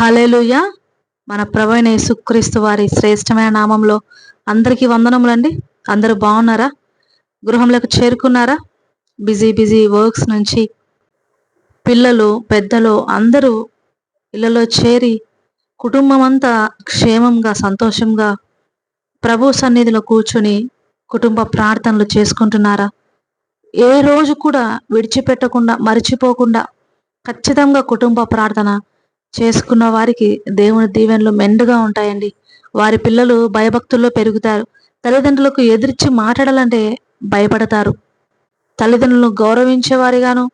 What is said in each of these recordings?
Hallelujah మన ప్రవీణ యేసుక్రీస్తు వారి శ్రేష్టమైన నామంలో అందరికీ వందనములండి. అందరూ బాగున్నారా? గృహంలోకి చేరుకున్నారా? బిజీ బిజీ వర్క్స్ నుంచి పిల్లలు పెద్దలు అందరూ ఇళ్ళలో చేరి కుటుంబం అంతా క్షేమంగా సంతోషంగా ప్రభు సన్నిధిలో కూర్చుని కుటుంబ ప్రార్థనలు చేసుకుంటున్నారా? ఏ రోజు కూడా విడిచిపెట్టకుండా మర్చిపోకుండా ఖచ్చితంగా కుటుంబ ప్రార్థన చేసుకున్న వారికి దేవుని దీవెనలు మెండుగా ఉంటాయండి. వారి పిల్లలు భయభక్తుల్లో పెరుగుతారు. తల్లిదండ్రులకు ఎదిరించి మాట్లాడాలంటే భయపడతారు. తల్లిదండ్రులను గౌరవించేవారిగాను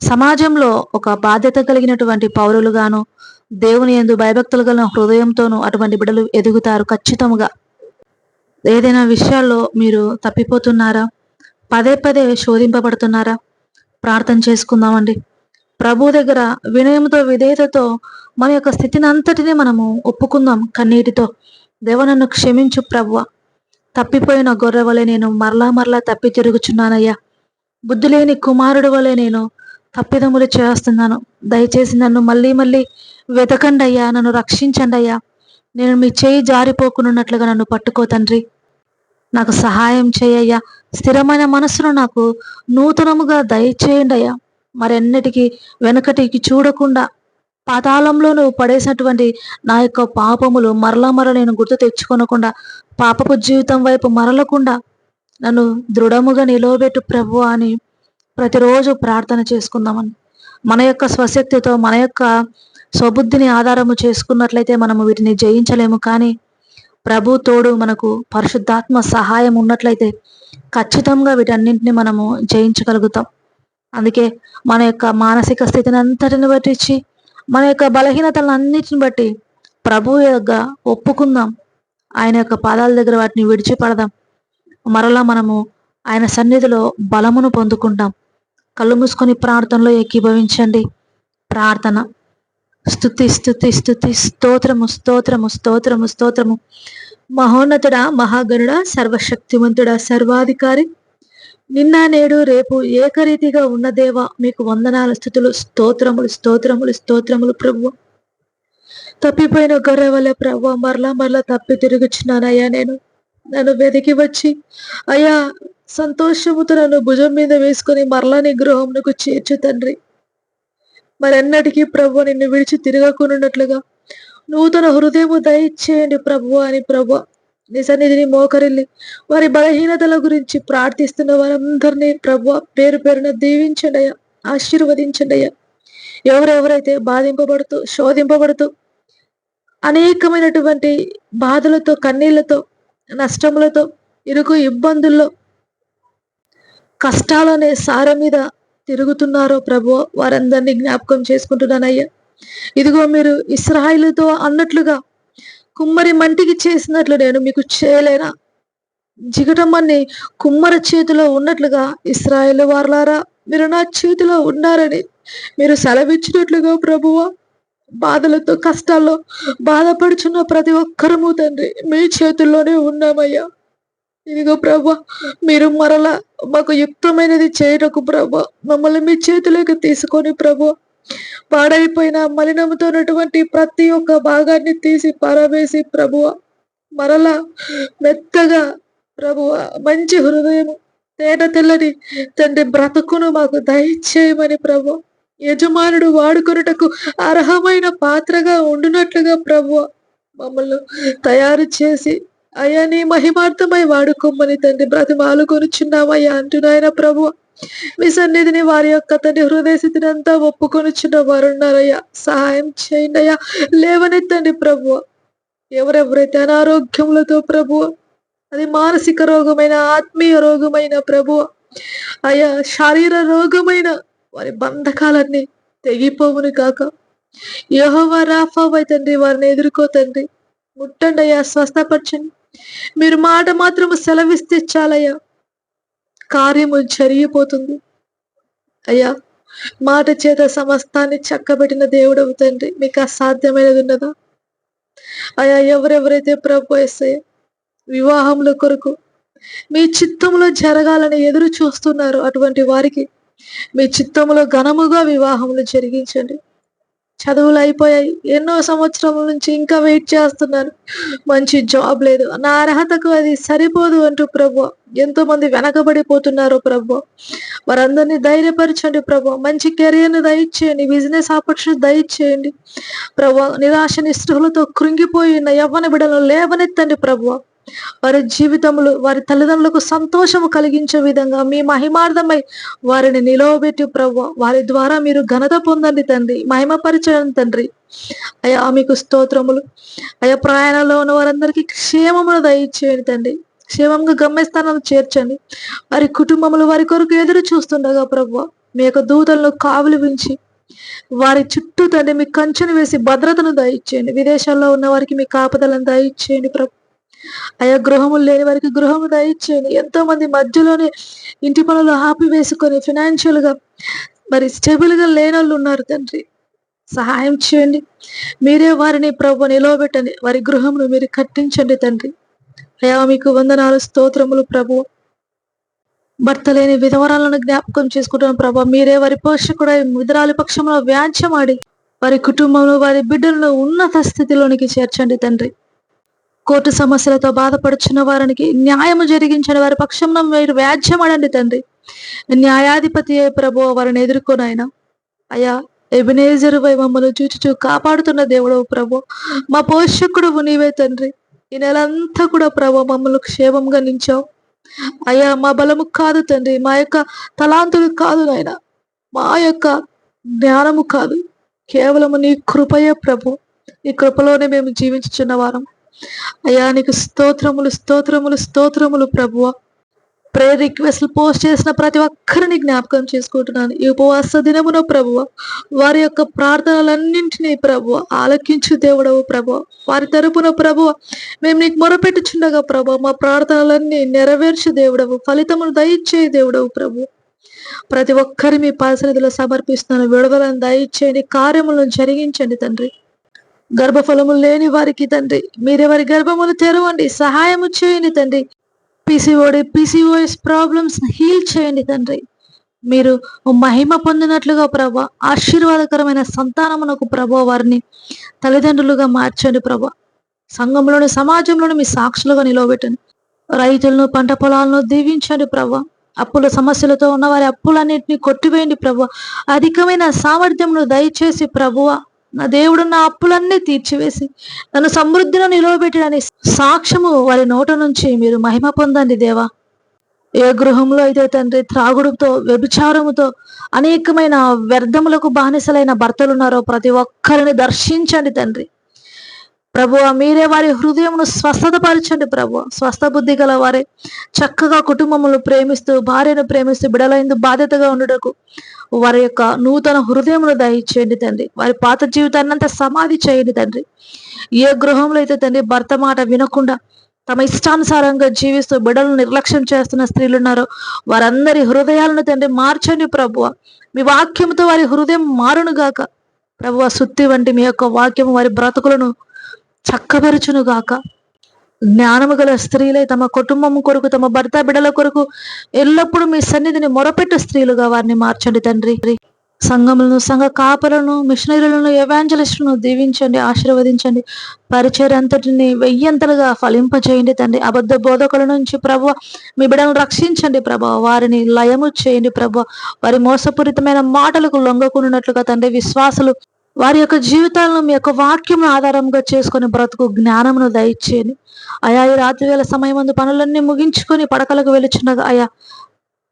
సమాజంలో ఒక బాధ్యత కలిగినటువంటి పౌరులుగాను దేవుని ఎందు భయభక్తులు కలిగిన హృదయంతోనూ అటువంటి బిడ్డలు ఎదుగుతారు ఖచ్చితంగా ఏదైనా విషయాల్లో మీరు తప్పిపోతున్నారా? పదే పదే శోధింపబడుతున్నారా? ప్రార్థన చేసుకుందామండి. ప్రభు దగ్గర వినయంతో విధేయతతో మన యొక్క స్థితిని అంతటినీ మనము ఒప్పుకుందాం కన్నీటితో. దేవ నన్ను క్షమించు ప్రభువ. తప్పిపోయిన గొర్రె వలె నేను మరలా మరలా తప్పి తిరుగుచున్నానయ్యా. బుద్ధి లేని కుమారుడు వలె నేను తప్పిదములు చేస్తున్నాను. దయచేసి నన్ను మళ్ళీ మళ్ళీ వెతకండి అయ్యా నన్ను రక్షించండి అయ్యా నేను మీ చేయి జారిపోకునున్నట్లుగా నన్ను పట్టుకో తండ్రి. నాకు సహాయం చేయయ్యా స్థిరమైన మనసును నాకు నూతనముగా దయచేయండి అయ్యా మరెన్నిటికీ వెనకటికి చూడకుండా పాతాళంలో నువ్వు పడేసినటువంటి నా యొక్క పాపములు మరలా మరల నేను గుర్తు తెచ్చుకొనకుండా పాపపు జీవితం వైపు మరలకుండా నన్ను దృఢముగా నిలవబెట్టు ప్రభు అని ప్రతిరోజు ప్రార్థన చేసుకుందామని. మన యొక్క స్వశక్తితో మన యొక్క స్వబుద్ధిని ఆధారము చేసుకున్నట్లయితే మనము వీటిని జయించలేము. కానీ ప్రభు తోడు మనకు పరిశుద్ధాత్మ సహాయం ఉన్నట్లయితే ఖచ్చితంగా వీటన్నింటిని మనము జయించగలుగుతాం. అందుకే మన యొక్క మానసిక స్థితిని అంతటిని బట్టించి మన యొక్క బలహీనతలను అన్నిటిని బట్టి ప్రభు యొక్క ఒప్పుకుందాం. ఆయన యొక్క పాదాల దగ్గర వాటిని విడిచిపడదాం. మరలా మనము ఆయన సన్నిధిలో బలమును పొందుకుంటాం. కళ్ళు మూసుకొని ప్రార్థనలో ఏకీభవించండి. ప్రార్థన. స్థుతి స్థుతి స్థుతి స్తోత్రము స్తోత్రము స్తోత్రము స్తోత్రము. మహోన్నతుడా మహాగణుడా సర్వశక్తివంతుడా సర్వాధికారి. నిన్న నేడు రేపు ఏకరీతిగా ఉన్న దేవ మీకు వందనాల స్థుతులు స్తోత్రములు స్తోత్రములు స్తోత్రములు ప్రభు తప్పిపోయిన గొర్రె వల్ల ప్రభు మరలా మరలా తప్పి తిరుగుచున్నానయ్యా నేను. నన్ను వెతికి వచ్చి అయ్యా సంతోషముతో నన్ను భుజం మీద వేసుకొని మరలా నీ గృహంకు చేర్చు తండ్రి. మరెన్నటికీ ప్రభు నిన్ను విడిచి తిరగకున్నట్లుగా నూతన హృదయము దయచేయండి ప్రభు అని ప్రభు నిజనిధిని మోకరిల్లి వారి బలహీనతల గురించి ప్రార్థిస్తున్న వారందరినీ ప్రభు పేరు పేరున దీవించండి ఆశీర్వదించండియా ఎవరెవరైతే బాధింపబడుతూ శోధింపబడుతూ అనేకమైనటువంటి బాధలతో కన్నీళ్ళతో నష్టములతో ఇరుకు ఇబ్బందుల్లో కష్టాలనే సార మీద తిరుగుతున్నారో ప్రభు వారందరినీ జ్ఞాపకం చేసుకుంటున్నానయ్యా ఇదిగో మీరు ఇస్రాయిలతో అన్నట్లుగా కుమ్మరి మంటికి చేసినట్లు నేను మీకు చేయలేనా? జిగటమ్మని కుమ్మర చేతిలో ఉన్నట్లుగా ఇస్రాయేల్ వార్లారా మీరు నా చేతిలో ఉన్నారని మీరు సెలవిచ్చినట్లుగా ప్రభువా? బాధలతో కష్టాల్లో బాధపడుచున్న ప్రతి ఒక్కరము తండ్రి మీ చేతుల్లోనే ఉన్నామయ్యా. ఇదిగో ప్రభు మీరు మరలా మాకు యుక్తమైనది చేయటకు ప్రభు మమ్మల్ని మీ చేతిలోకి తీసుకొని ప్రభు పాడైపోయిన మలినముతో ఉన్నటువంటి ప్రతి ఒక్క భాగాన్ని తీసి పారవేసి ప్రభువ మరలా మెత్తగా ప్రభువ మంచి హృదయం తేట తెల్లని తండ్రి బ్రతుకును మాకు దయచేయమని ప్రభు యజమానుడు వాడుకొనుటకు అర్హమైన పాత్రగా ఉండునట్లుగా ప్రభు మమ్మల్ని తయారు చేసి అయ్యా నీ మహిమార్థమై వాడుకోమని తండ్రి బ్రతిమాలు కొనుచున్నామయ్యా అంటున్నాయన ప్రభు మీ సన్నిధిని వారి యొక్క తండ్రి హృదయ స్థితిని అంతా ఒప్పుకొనిచ్చిన వారు ఉన్నారయ్యా సహాయం చేయండి అయ్యా. లేవనెత్తండి ప్రభు. ఎవరెవరైతే అనారోగ్యములతో ప్రభు అది మానసిక రోగమైన ఆత్మీయ రోగమైన ప్రభు అయ్యా శారీర రోగమైన వారి బంధకాలన్నీ తెగిపోవును కాక యహోవా రాఫావై తండ్రి వారిని ఎదుర్కోతండి ముట్టండి అయ్యా స్వస్థపరచండి. మీరు మాట మాత్రము సెలవిస్తే చాలయ్యా. కార్యము జరిగిపోతుంది. అయ్యా మాట చేత సమస్తాన్ని చక్కబెట్టిన దేవుడవు తండ్రి మీకు అసాధ్యమైనది ఉన్నదా? అయ్యా ఎవరెవరైతే ప్రభు వివాహముల కొరకు మీ చిత్తంలో జరగాలని ఎదురు చూస్తున్నారు అటువంటి వారికి మీ చిత్తంలో ఘనముగా వివాహములు జరిగించండి. చదువులు అయిపోయాయి. ఎన్నో సంవత్సరముల నుంచి ఇంకా వెయిట్ చేస్తున్నాను మంచి జాబ్ లేదు. నా అర్హతకు అది సరిపోదు అంటూ ప్రభు. ఎంతో మంది వెనకబడిపోతున్నారు ప్రభు. వారందరినీ ధైర్యపరచండి ప్రభు. మంచి కెరియర్ని దయచేయండి. బిజినెస్ ఆపర్చునిటీ దయచేయండి. ప్రభు నిరాశ నిస్పృహలతో కృంగిపోయి ఉన్న యవ్వన బిడలను లేవనెత్తండి ప్రభు. వారి జీవితములు వారి తల్లిదండ్రులకు సంతోషము కలిగించే విధంగా మీ మహిమార్థమై వారిని నిలవబెట్టి ప్రభు వారి ద్వారా మీరు ఘనత పొందండి తండ్రి మహిమపరచండి తండ్రి. అయ్యా మీకు స్తోత్రములు. అయ్యా ప్రయాణంలో ఉన్న వారందరికీ క్షేమమును దయచేయండి తండ్రి. క్షేమంగా గమ్యస్థానాలు చేర్చండి. వారి కుటుంబములు వారి కొరకు ఎదురు చూస్తుండగా ప్రభు మీ యొక్క దూతలను కావులు వించి వారి చుట్టూ తండ్రి మీ కంచెను వేసి భద్రతను దయచేయండి. విదేశాల్లో ఉన్న వారికి మీ కాపుదలను దయచేయండి ప్రభు అయా గృహములు లేని వారికి గృహము దయచేయండి. ఎంతో మంది మధ్యలోనే ఇంటి పనులు ఆపివేసుకొని ఫినాన్షియల్గా మరి స్టేబుల్గా లేని వాళ్ళు ఉన్నారు తండ్రి. సహాయం చేయండి. మీరే వారిని ప్రభు నిలవబెట్టండి. వారి గృహమును మీరు కట్టించండి తండ్రి. అయా మీకు వందనాలు స్తోత్రములు ప్రభు భర్త లేని విధవరాలను జ్ఞాపకం చేసుకుంటున్న ప్రభు మీరే వారి పోషకుడై విధరాలి పక్షంలో వ్యాజ్యమాడి వారి కుటుంబంలో వారి బిడ్డలను ఉన్నత స్థితిలోనికి చేర్చండి తండ్రి. కోర్టు సమస్యలతో బాధపడుచున్న వారికి న్యాయము జరిగించిన వారి పక్షంలో మీరు వ్యాజ్యమడండి తండ్రి. న్యాయాధిపతి అయి ప్రభు వారిని ఎదుర్కొనైనా అయ్యా ఎబినేజరు వై మమ్మల్ని చూచుచూ కాపాడుతున్న దేవుడు ప్రభు మా పోషకుడు నీవే తండ్రి. ఈ నెలంతా కూడా ప్రభు మమ్మల్ని క్షేమంగా నించావు. అయ్యా మా బలము కాదు తండ్రి మా యొక్క తలాంతులు కాదు నాయన. మా యొక్క జ్ఞానము కాదు. కేవలము నీ కృపయే ప్రభు ఈ కృపలోనే మేము జీవించుచున్న వారం. అయ్యా నీకు స్తోత్రములు స్తోత్రములు స్తోత్రములు ప్రభువ. ప్రేయర్ రిక్వెస్ట్లు పోస్ట్ చేసిన ప్రతి ఒక్కరిని జ్ఞాపకం చేసుకుంటున్నాను. ఈ ఉపవాస దినమున ప్రభువ వారి యొక్క ప్రార్థనలన్నింటినీ ప్రభువ ఆలకించు దేవుడవు ప్రభు వారి తరపున ప్రభువ మేము నీకు మొరపెట్టుచుండగా ప్రభు మా ప్రార్థనలన్నీ నెరవేర్చు దేవుడవు ఫలితమును దయచే దేవుడవు ప్రభు ప్రతి ఒక్కరి మీ పరిసన్నిధిలో సమర్పిస్తున్నాను. విడుదలను దయచేయండి. కార్యములను జరిగించండి తండ్రి. గర్భఫలము లేని వారికి తండ్రి. మీరే వారి గర్భములు తెరవండి. సహాయము చేయండి తండ్రి. పిసిఓడి పిసిఓఎస్ ప్రాబ్లమ్స్ హీల్ చేయండి తండ్రి. మీరు మహిమ పొందినట్లుగా ప్రభ ఆశీర్వాదకరమైన సంతానమునకు ప్రభు వారిని తల్లిదండ్రులుగా మార్చండి ప్రభ. సంఘంలోని సమాజంలోని మీ సాక్షులుగా నిలవబెట్టండి. రైతులను పంట పొలాలను దీవించండి ప్రభ. అప్పుల సమస్యలతో ఉన్న వారి అప్పులన్నింటినీ కొట్టివేయండి ప్రభు. అధికమైన సామర్థ్యమును దయచేసి ప్రభువ నా దేవుడు నా అప్పులన్నీ తీర్చివేసి నన్ను సమృద్ధిలో నిలవబెట్టడని సాక్ష్యము వారి నోట నుంచి మీరు మహిమ పొందండి దేవా. ఏ గృహంలో అయితే తండ్రి త్రాగుడుతో వ్యభిచారముతో అనేకమైన వ్యర్థములకు బానిసలైన భర్తలున్నారో ప్రతి ఒక్కరిని దర్శించండి తండ్రి. ప్రభు మీరే వారి హృదయమును స్వస్థతపరచండి ప్రభు స్వస్థ బుద్ధి గల వారే చక్కగా కుటుంబములు ప్రేమిస్తూ భార్యను ప్రేమిస్తూ బిడలైందు బాధ్యతగా ఉండటకు వారి యొక్క నూతన హృదయమును దయచేయండి తండ్రి. వారి పాత జీవితాన్ని అంతా సమాధి చేయండి తండ్రి. ఏ గృహంలో అయితే తండ్రి భర్త మాట వినకుండా తమ ఇష్టానుసారంగా జీవిస్తూ బిడలను నిర్లక్ష్యం చేస్తున్న స్త్రీలు ఉన్నారో వారందరి హృదయాలను తండ్రి మార్చండి ప్రభువ. మీ వాక్యంతో వారి హృదయం మారును గాక ప్రభువ సుత్తి వంటి మీ యొక్క వాక్యం వారి బ్రతుకులను చక్కబరుచునుగాక. జ్ఞానము గల స్త్రీలై తమ కుటుంబం కొరకు తమ భర్త బిడల కొరకు ఎల్లప్పుడూ మీ సన్నిధిని మొరపెట్టు స్త్రీలుగా వారిని మార్చండి తండ్రి. సంఘములను సంఘ కాపలను మిషనరీలను ఎవాంజలిస్టులను దీవించండి ఆశీర్వదించండి. పరిచయ అంతటిని వెయ్యంతలుగా ఫలింపచేయండి తండ్రి. అబద్ధ బోధకుల నుంచి ప్రభు మీ బిడలను రక్షించండి ప్రభు. వారిని లయము చేయండి ప్రభు. వారి మోసపూరితమైన మాటలకు లొంగకున్నట్లుగా తండ్రి. విశ్వాసులు వారి యొక్క జీవితాలను మీ యొక్క వాక్యం ఆధారంగా చేసుకుని బ్రతుకు జ్ఞానమును దయచేయండి అయా ఈ రాత్రి వేళ సమయం అందు పనులన్నీ ముగించుకొని పడకలకు వెలుచున్నగా అయా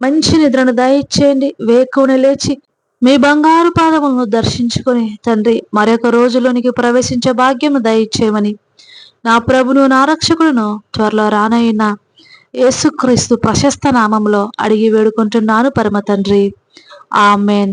మంచి నిద్రను దయచేయండి. వేకుని లేచి మీ బంగారు పాదములను దర్శించుకొని తండ్రి మరొక రోజులోనికి ప్రవేశించే భాగ్యము దయచేయమని. నా ప్రభును నా రక్షకుడును త్వరలో రానయ్యిన యేసుక్రీస్తు ప్రశస్త నామంలో అడిగి వేడుకుంటున్నాను పరమ తండ్రి. Amen.